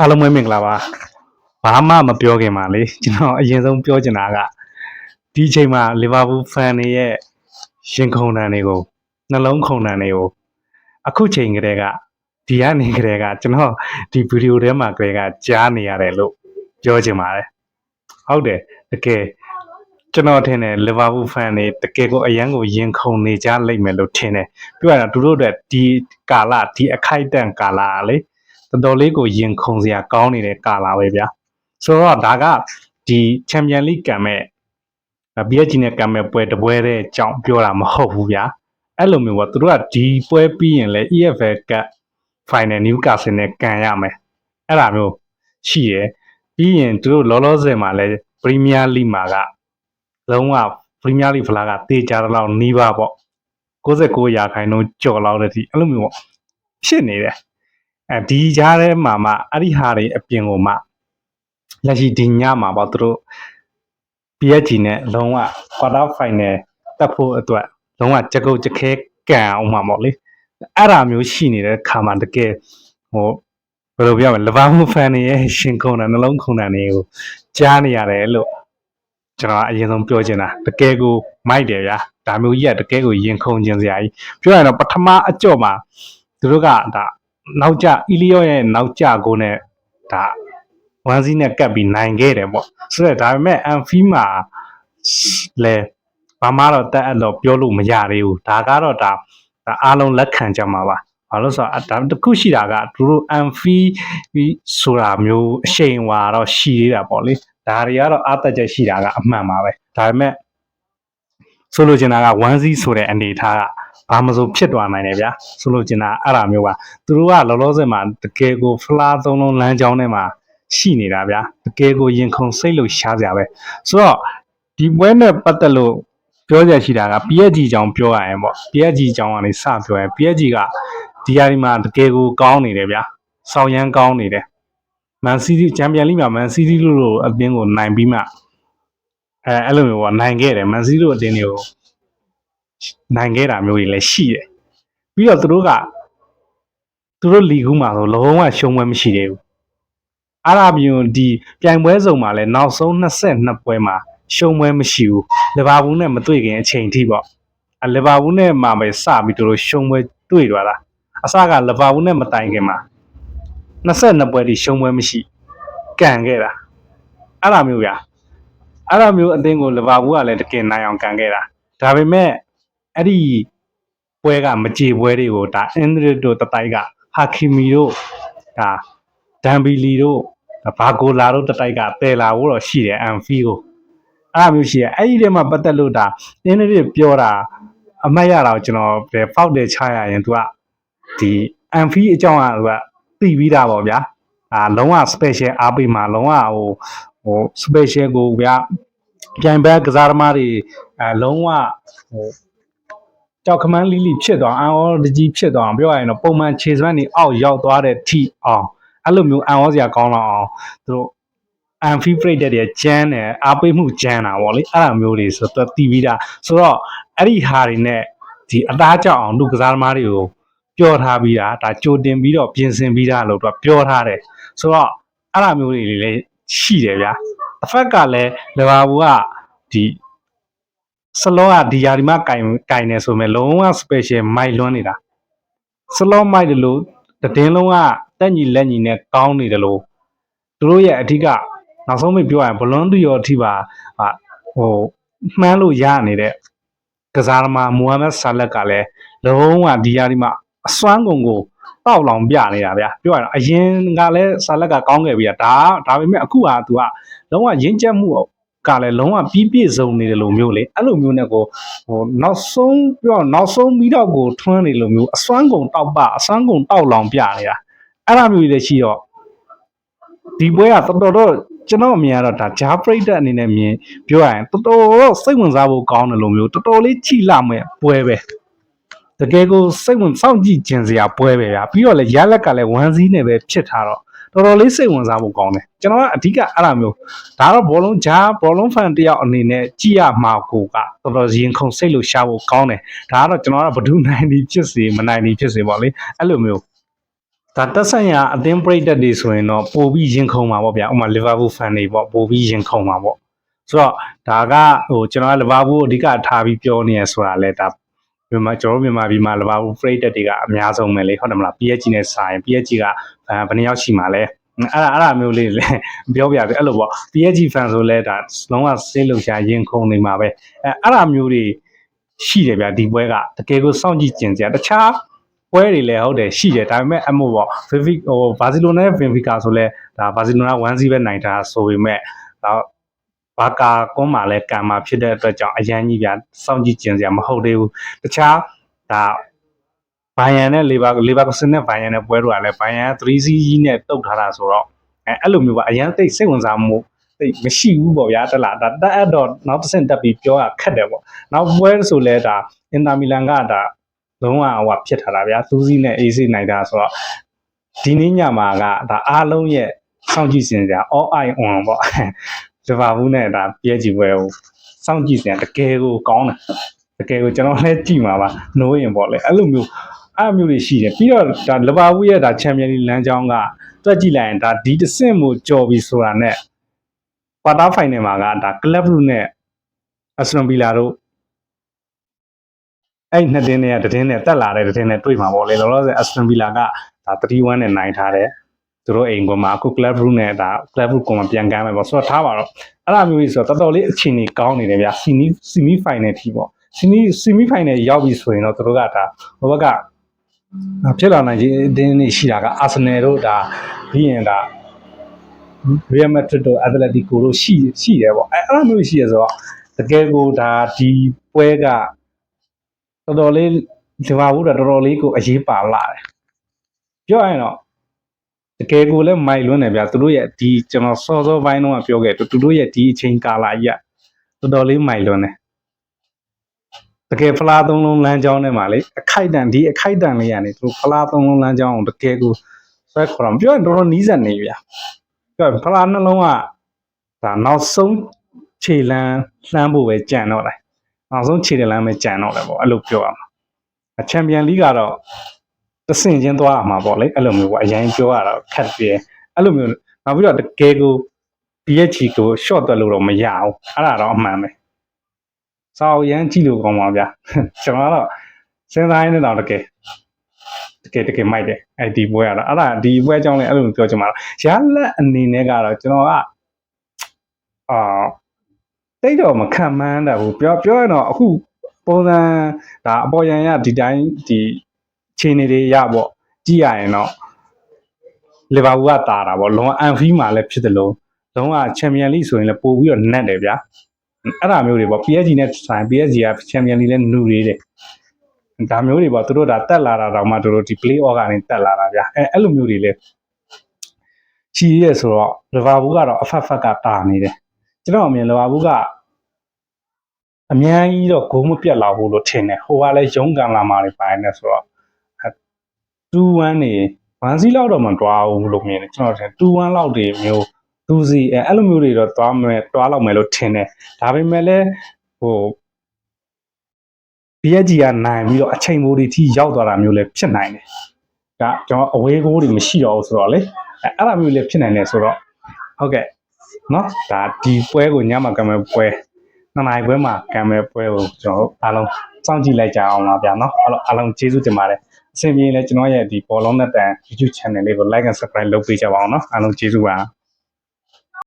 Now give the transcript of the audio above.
အားလုံးပဲမင်္ဂလာပါဘာမှမပြောခင်ပါလေကျွန်တော်အရင်ဆုံးပြောချင်တာကဒီအချိန်မှာလီဗာပူးဖန်တွေရဲ့ရင်ခုန်တန်တွေကိုနှလုံးခုန်တန်တွေကိုအခုချိန်ကလေးကဒီကနေကလေးကကျွန်တော်ဒီဗီဒီယိုထဲမှာကလေးကကြားနေရတယ်လို့ပြောချင်ပါတယ်ဟုတ်တယ်တကယ်ကျွန်တော်ထင်တယ်လီဗာပူးဖန်တွေတကယ်ကိုအရန်ကိုရင်ခုန်နေကြလိမ့်မယ်လို့ထင်တယ်ပြောရတာသူတို့အတွက်ဒီကာလဒီအခိုက်အတန့်ကာလကလေ တော်တော်လေးကိုရင်ခုန်စရာကောင်းနေတဲ့ကာလာပဲဗျာဆိုတော့ဒါကဒီချန်ပီယံလိကံမဲ့ PSG နဲ့ကံမဲ့ပွဲတစ်ပွဲတဲ့ကြောင့်ပြောတာမဟုတ်ဘူးဗျာအဲ့လိုမျိုးပေါ့သူတို့ကဒီပွဲပြီးရင်လဲ EFL Cup Final Newcastle နဲ့ကန်ရမယ်အဲ့ဒါမျိုးရှိရယ်ပြီးရင်သူတို့လောလောဆယ်မှာလဲ Premier League မှာကလုံးဝ Premier League ဖလားကတေချာတော့နီးပါပေါ့69ရာခိုင်နှုန်းကျော်လောက်တဲ့ဒီအဲ့လိုမျိုးပေါ့ဖြစ်နေတယ် အဲဒီကြားထဲမှာမှအဲ့ဒီဟာတွေအပြင်ကိုမှလက်ရှိဒီညမှာပေါ့သူတို့ PSG နဲ့လုံးဝ quarter final တက်ဖို့အတွက်လုံးဝကြကုတ်ကြခဲကန်အောင်မှာပေါ့လေအဲ့ဒါမျိုးရှိနေတဲ့ခါမှာတကယ်ဟိုဘယ်လိုပြောမလဲလဘာမှုဖန်တွေရဲ့ရှင်ခုန်တာနှလုံးခုန်တာတွေကိုကြားနေရတယ်လို့ကျွန်တော်အရင်ဆုံးပြောချင်တာတကယ်ကိုမိုက်တယ်ဗျာဒါမျိုးကြီးကတကယ်ကိုရင်ခုန်ခြင်းစရာကြီးပြောရရင်တော့ပထမအကြော့မှာသူတို့ကဒါ နောက်ကျအီလီယောရဲ့နောက်ကျကိုနဲ့ဒါဝမ်စီနဲ့ကပ်ပြီးနိုင်ခဲ့တယ်ပေါ့ဆိုတော့ဒါပေမဲ့အန်ဖီမှာလဲဘာမှတော့တက်အပ်တော့ပြောလို့မရသေးဘူးဒါကတော့ဒါဒါအားလုံးလက်ခံကြမှာပါဘာလို့ဆိုတော့ဒါတစ်ခုရှိတာကသူတို့အန်ဖီဆိုတာမျိုးအရှိန်ဝါတော့ရှိသေးတာပေါ့လေဒါတွေကတော့အားတက်ချက်ရှိတာကအမှန်ပါပဲဒါပေမဲ့ ဆိုလိုချင်တာက1 0ဆိုတဲ့အနေအထားကဘာမဆိုဖြစ်သွားနိုင်တယ်ဗျာဆိုလိုချင်တာအဲ့ဒါမျိုးပါသူတို့ကလောလောဆယ်မှာတကယ်ကိုဖလားသုံးလုံးလမ်းကြောင်းထဲမှာရှိနေတာဗျာတကယ်ကိုရင်ခုန်စိတ်လို့ရှားကြပဲဆိုတော့ဒီပွဲနဲ့ပတ်သက်လို့ပြောရရှိတာက PSG ကြောင်ပြောရရင်ပေါ့ PSG ကြောင်ကနေစပြောရင် PSG ကဒီဟာဒီမှာတကယ်ကိုကောင်းနေတယ်ဗျာဆောင်းရမ်းကောင်းနေတယ်မန်စီးတီးချန်ပီယံလိမှာမန်စီးတီးလို့အသင်းကိုနိုင်ပြီးမှ အဲအဲ့လိုမျိုးပေါ့နိုင်ခဲ့တယ်မန်စီးတီးလို့အသင်းတွေကိုနိုင်ခဲ့တာမျိုးတွေလည်းရှိတယ်ပြီးတော့သူတို့ကသူတို့လီကူးမှာဆိုလုံးဝရှုံးပွဲမရှိသေးဘူးအားရမျိုးဒီပြိုင်ပွဲစုံမှာလည်းနောက်ဆုံး22ပွဲမှာရှုံးပွဲမရှိဘူးလီဗာပူးနဲ့မတွေ့ခင်အချိန်ထိပေါ့အလီဗာပူးနဲ့မှပဲစပြီးသူတို့ရှုံးပွဲတွေ့သွားတာအစကလီဗာပူးနဲ့မတိုင်ခင်မှာ22ပွဲထိရှုံးပွဲမရှိကန်ခဲ့တာအဲ့လိုမျိုးဗျာ အဲ့လိုမျိုးအသင်းကိုလီဗာပူးကလည်းတကယ်နိုင်အောင်ကန်ခဲ့တာဒါပေမဲ့အဲ့ဒီပွဲကမကြေပွဲတွေကိုဒါအင်ဒရစ်တို့တတိုက်ကဟာခီမီတို့ဒါဒမ်ဘီလီတို့ဘာဂိုလာတို့တတိုက်ကပယ်လာဖို့တော့ရှိတယ်အန်ဖီကိုအဲ့လိုမျိုးရှိတယ်အဲ့ဒီထဲမှာပတ်သက်လို့ဒါအင်ဒရစ်ပြောတာအမှတ်ရတာကိုကျွန်တော်ပဲဖောက်တယ်ချရရင်သူကဒီအန်ဖီအကြောင်းကသူကသိပြီးတာပေါ့ဗျာအာလုံးဝ special အားပေးမှာလုံးဝဟို ဟို special ကိုဗျာပြိုင်ဘက်ကစားသမားတွေအဲလုံးဝဟိုကြောက်ခမန်းလီလီဖြစ်သွားအန်အောတကြီးဖြစ်သွားအောင်ပြောရရင်တော့ပုံမှန်ခြေစွမ်းတွေအောက်ရောက်သွားတဲ့ထိအောင်အဲ့လိုမျိုးအန်အောစရာကောင်းတော့အောင်သူတို့အန်ဖီဖရိတ်တဲ့ကျန်းတယ်အားပေးမှုကျန်းတာဗောလေအဲ့လိုမျိုးတွေဆိုတော့တီးပြီးတာဆိုတော့အဲ့ဒီဟာတွေနဲ့ဒီအသားကြောက်အောင်လူကစားသမားတွေကိုပြောထားပြီးတာဒါကြိုတင်ပြီးတော့ပြင်ဆင်ပြီးတာလို့သူကပြောထားတယ်ဆိုတော့အဲ့လိုမျိုးတွေလည်း ရှိတယ်ဗျာတစ်ဖက်ကလည်းလီဗာပူးကဒီစလောကဒီယာဒီမှာကင်ကင်နေဆိုမဲ့လုံးဝ special မိုက်လွန်းနေတာစလောမိုက်တယ်လို့တည်င်းလုံးကတက်ညီလက်ညီနဲ့ကောင်းနေတယ်လို့သူတို့ရဲ့အထက်ကနောက်ဆုံးမိပြောရရင်ဘလွန်းသူရောအထိပါဟာဟိုမှန်းလို့ရနေတဲ့ကစားသမားမူဟမ္မဒ်ဆာလက်ကလည်းလုံးဝဒီယာဒီမှာအစွမ်းကုန်ကို တောက်လောင်ပြနေတာဗျာပြောရရင်အရင်ကလည်းဆာလက်ကကောင်းခဲ့ပြီဒါဒါပေမဲ့အခုကသူကလုံးဝရင်းချက်မှုကလည်းလုံးဝပြီးပြည့်စုံနေတယ်လို့မျိုးလေအဲ့လိုမျိုးနဲ့ကိုဟိုနောက်ဆုံးပြောနောက်ဆုံးပြီးတော့ကိုထွန်းနေလို့မျိုးအစွမ်းကုန်တောက်ပအစွမ်းကုန်တောက်လောင်ပြနေတာအဲ့လိုမျိုးတွေရှိတော့ဒီပွဲကတော်တော်တော့ကျွန်တော်အမြင်ကတော့ဒါဂျားပရိသတ်အနေနဲ့မြင်ပြောရရင်တော်တော်တော့စိတ်ဝင်စားဖို့ကောင်းတယ်လို့မျိုးတော်တော်လေးချိလာမဲ့ပွဲပဲ တကယ်ကိုစိတ်ဝင်စောင့်ကြည့်ခြင်းစရာပွဲပဲဗျာပြီးတော့လေရလက်ကလည်းဝမ်းစည်းနဲ့ပဲဖြစ်ထားတော့တော်တော်လေးစိတ်ဝင်စားဖို့ကောင်းတယ်ကျွန်တော်ကအဓိကအဲ့လိုမျိုးဒါတော့ဘောလုံးဂျားဘောလုံးဖန်တယောက်အနေနဲ့ကြည့်ရမှာကိုကတော်တော်ရင်ခုန်စိတ်လို့ရှားဖို့ကောင်းတယ်ဒါကတော့ကျွန်တော်ကဘဒူနိုင်ဒီဖြစ်စေမနိုင်ဒီဖြစ်စေပေါ့လေအဲ့လိုမျိုးဒါတက်ဆိုင်ရာအသင်းပရိသတ်တွေဆိုရင်တော့ပိုပြီးရင်ခုန်မှာပေါ့ဗျာဥပမာလီဗာပူးဖန်တွေပေါ့ပိုပြီးရင်ခုန်မှာပေါ့ဆိုတော့ဒါကဟိုကျွန်တော်ကလီဗာပူးကိုအဓိကထားပြီးပြောနေရဆိုတာလဲဒါ မြန်မာကျွန်တော်တို့မြန်မာပြည်မှာလီဗာပူးပရိသတ်တွေကအများဆုံးပဲလေဟုတ်တယ်မလား PSG နဲ့စာရင် PSG ကဘယ်ဘယ်နှယောက်ရှိမှာလဲအဲ့ဒါအဲ့ဒါမျိုးလေးလည်းပြောပြပြအဲ့လိုပေါ့ PSG fan ဆိုလဲဒါလုံးဝစိတ်လုံရှားရင်ခုန်နေမှာပဲအဲအဲ့ဒါမျိုးတွေရှိတယ်ဗျာဒီပွဲကတကယ်ကိုစောင့်ကြည့်ကျင်စရာတခြားပွဲတွေလည်းဟုတ်တယ်ရှိတယ်ဒါပေမဲ့အမို့ပေါ့ဗီဗီဟိုဘာစီလိုနာနဲ့ဗင်ဖီကာဆိုလဲဒါဘာစီလိုနာ1-0ပဲနိုင်တာဆိုပေမဲ့ဒါ ဘာကာကွန်မှာလဲကံမှာဖြစ်တဲ့အတွက်ကြောင့်အရန်ကြီးပြစောင့်ကြည့်ကျင်စရာမဟုတ်သေးဘူးတခြားဒါဘိုင်ယန်နဲ့လေဘာလေဘာကစနဲ့ဘိုင်ယန်နဲ့ပွဲတော့လည်းဘိုင်ယန်3-0ကြီးနဲ့တုတ်ထားတာဆိုတော့အဲအဲ့လိုမျိုးပါအရန်သိစိတ်ဝင်စားမှုသိမရှိဘူးပေါ့ဗျာတလားဒါတက်အပ်တော့နောက်တစ်ဆင့်တက်ပြီးပြောရခက်တယ်ပေါ့နောက်ပွဲဆိုလဲဒါအင်တာမီလန်ကဒါလုံးဝဟိုဖြစ်ထားတာဗျာသူးစီးနဲ့အေးစီးနိုင်တာဆိုတော့ဒီနေ့ညမှာကဒါအားလုံးရဲ့စောင့်ကြည့်စင်စရာ all eye on ပေါ့ လီဗာပူးနဲ့ဒါပြဲကြည့်ပွဲကိုစောင့်ကြည့်စရာတကယ်ကိုကောင်းတယ်တကယ်ကိုကျွန်တော်လည်းကြည့်မှာပါနိုးရင်ပေါ့လေအဲ့လိုမျိုးအဲ့လိုမျိုးတွေရှိတယ်ပြီးတော့ဒါလီဗာပူးရဲ့ဒါချန်ပီယံလိလမ်းကြောင်းကတွက်ကြည့်လိုက်ရင်ဒါဒီတစ်ဆင့်ကိုကြော်ပြီးဆိုတာနဲ့ကွာတာဖိုင်နယ်မှာကဒါကလပ်ဘလူးနဲ့အစတွန်ဗီလာတို့အဲ့နှစ်တင်းနဲ့တတင်းနဲ့တက်လာတဲ့တတင်းနဲ့တွေ့မှာပေါ့လေလောလောဆယ် Aston Villa ကဒါ3-1နဲ့နိုင်ထားတယ် သူတို့အိမ်ကမှာအခု Club Brugge နဲ့ဒါ Club Brugge ကမှပြန်ကမ်းမယ်ပေါ့ဆိုတော့ထားပါတော့အဲ့လိုမျိုးကြီးဆိုတော့တော်တော်လေးအခြေအနေကောင်းနေတယ်ဗျာ semi semi final ထိပေါ့ semi semi final ရောက်ပြီဆိုရင်တော့သူတို့ကဒါဟိုဘက်ကဖြစ်လာနိုင်ခြင်းအတင်းနေရှိတာက Arsenal တို့ဒါပြီးရင်ဒါ Real Madrid တို့ Atletico တို့ရှိရှိတယ်ပေါ့အဲအဲ့လိုမျိုးရှိရဆိုတော့တကယ်ကိုဒါဒီပွဲကတော်တော်လေးဒီမှာဘူးတော့တော်တော်လေးကိုအရေးပါလာတယ်ပြောရရင်တော့ တကယ်ကိုလည်းမိုက်လွန်းတယ်ဗျာသူတို့ရဲ့ဒီကျွန်တော်စောစောပိုင်းတော့ပြောခဲ့သူတို့ရဲ့ဒီအချိန်ကာလကြီးကတော်တော်လေးမိုက်လွန်းတယ်တကယ်ဖလားသုံးလုံးလမ်းကြောင်းထဲမှာလေအခိုက်တန်ဒီအခိုက်တန်လေးကနေသူဖလားသုံးလုံးလမ်းကြောင်းကိုတကယ်ကိုဆွဲခေါ်တော့ပြောရင်တော်တော်နီးစပ်နေဗျာပြောရင်ဖလားနှလုံးကဒါနောက်ဆုံးခြေလမ်းလှမ်းဖို့ပဲကြံတော့တယ်နောက်ဆုံးခြေတလမ်းပဲကြံတော့တယ်ပေါ့အဲ့လိုပြောရမှာအချန်ပီယံလိကတော့ တဆင့်ချင်းသွားရမှာပေါ့လေအဲ့လိုမျိုးပေါ့အရင်ပြောရတော့ခက်ပြဲအဲ့လိုမျိုးနောက်ပြီးတော့တကယ်ကို PH ကို short တွက်လို့တော့မရဘူးအဲ့ဒါတော့အမှန်ပဲစာအုပ်ရမ်းကြည့်လို့ကောင်းပါဗျာကျွန်တော်ကတော့စဉ်းစားရင်းနဲ့တော့တကယ်တကယ်တကယ်မိုက်တယ်အဲ့ဒီပွဲကတော့အဲ့ဒါဒီပွဲအကြောင်းလည်းအဲ့လိုပြောချင်ပါတော့ရလက်အနေနဲ့ကတော့ကျွန်တော်ကအာတိတ်တော့မခံမှန်းတာဘူးပြောပြောရင်တော့အခုပုံစံဒါအပေါ်ရန်ရဒီတိုင်းဒီ ခြေနေတွေရပေါ့ကြည့်ရရင်တော့လီဗာပူးကတာတာပေါ့လုံးဝအန်ဖီမှာလည်းဖြစ်တယ်လို့လုံးဝချန်ပီယံလိဆိုရင်လည်းပို့ပြီးတော့နက်တယ်ဗျာအဲ့ဒါမျိုးတွေပေါ့ PSG နဲ့ဆိုင် PSG ကချန်ပီယံလိလည်းနူနေတယ်ဒါမျိုးတွေပေါ့သူတို့ဒါတက်လာတာတော့မှသူတို့ဒီ play off ကနေတက်လာတာဗျာအဲအဲ့လိုမျိုးတွေလည်းချီရဲဆိုတော့လီဗာပူးကတော့အဖက်ဖက်ကတာနေတယ်ကျွန်တော်အမြင်လီဗာပူးကအများကြီးတော့ဂိုးမပြတ်လာဘူးလို့ထင်တယ်ဟိုကလည်းရုံးကန်လာမှာတွေပိုင်းနေဆိုတော့ 2-1နေ1စီလောက်တော့မတွားဘူးလို့မြင်တယ်ကျွန်တော်ထင်2-1လောက်တွေမျိုးသူစီအဲအဲ့လိုမျိုးတွေတော့တွားမယ်တွားလောက်မယ်လို့ထင်တယ်ဒါပေမဲ့လည်းဟို PSG ကနိုင်ပြီးတော့အချိန်မိုးတွေထိရောက်သွားတာမျိုးလည်းဖြစ်နိုင်တယ်ဒါကျွန်တော်အဝေးဂိုးတွေမရှိတော့ဘူးဆိုတော့လေအဲအဲ့လိုမျိုးလည်းဖြစ်နိုင်တယ်ဆိုတော့ဟုတ်ကဲ့နော်ဒါဒီပွဲကိုညမှာကံမဲ့ပွဲနှစ်နိုင်ပွဲမှာကံမဲ့ပွဲကိုကျွန်တော်တို့အားလုံးစောင့်ကြည့်လိုက်ကြအောင်ပါဗျာနော်အဲ့တော့အားလုံးကျေးဇူးတင်ပါတယ် အဆင်ပြေရင်လည်းကျွန်တော်ရဲ့ဒီဘောလုံးနဲ့တန် YouTube channel လေးကို like and subscribe လုပ်ပေးကြပါအောင်နော်အားလုံးကျေးဇူးပါ